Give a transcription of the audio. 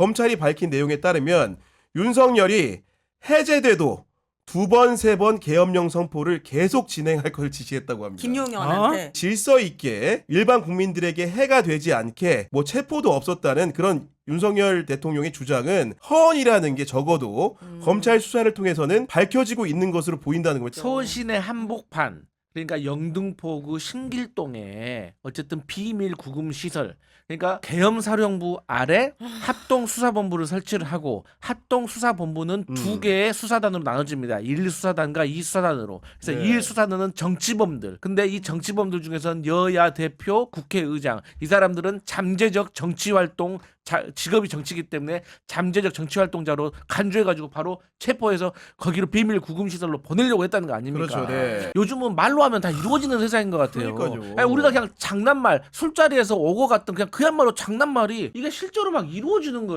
검찰이 밝힌 내용에 따르면 윤석열이 해제돼도 두 번, 세 번 계엄령 선포를 계속 진행할 걸 지시했다고 합니다. 김용현한테 질서 있게 일반 국민들에게 해가 되지 않게 뭐 체포도 없었다는 그런 윤석열 대통령의 주장은 허언이라는 게 적어도 음. 검찰 수사를 통해서는 밝혀지고 있는 것으로 보인다는 거죠. 서울시내 한복판 그러니까 영등포구 신길동에 어쨌든 비밀 구금 시설 그러니까 계엄사령부 아래 합동 수사본부를 설치를 하고 합동 수사본부는 음. 두 개의 수사단으로 나눠집니다. 1 수사단과 2 수사단으로. 그래서 네. 1 수사단은 정치범들. 근데 이 정치범들 중에서는 여야 대표, 국회의장 이 사람들은 잠재적 정치 활동 자, 직업이 정치기 때문에 잠재적 정치 활동자로 간주해가지고 바로 체포해서 거기로 비밀 구금 시설로 보내려고 했다는 거 아닙니까? 그렇죠. 네. 요즘은 말로 하면 다 이루어지는 세상인 것 같아요. 그러니까요. 아니, 우리가 그냥 장난말 술자리에서 오고 갔던 그냥 그야말로 장난말이 이게 실제로 막 이루어지는 거예요.